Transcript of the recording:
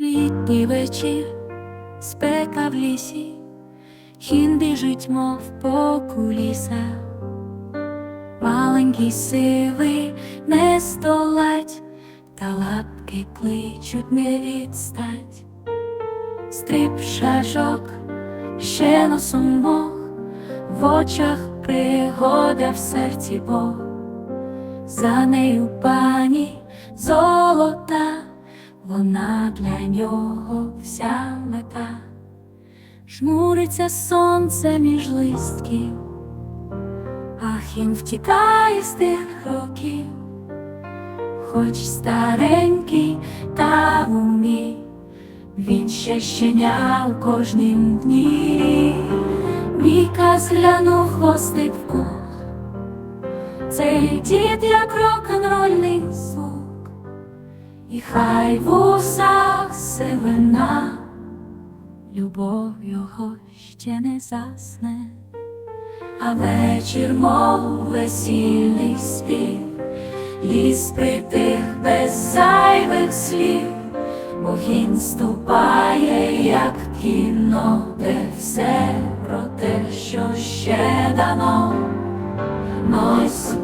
Літній вечір, спека в лісі, хін біжить, мов по кулісах. Маленький сивий не столать, та лапки кличуть не відстать. Стриб шажок, ще носом мох, в очах пригода в серці Бог. За нею пані золота, вона для нього вся мета. Жмуриться сонце між листків, ах він втікає з тих років, хоч старенький та в умі, він ще щеня у кожнім дні, Міка зглянув хвостик в кут. Цей дід як звук, і хай в усах сивина, любов його ще не засне, а вечір, мов весільний спів, ліс притих без зайвих слів, бо він ступає, як кіно, де все про те, що ще дано. Нось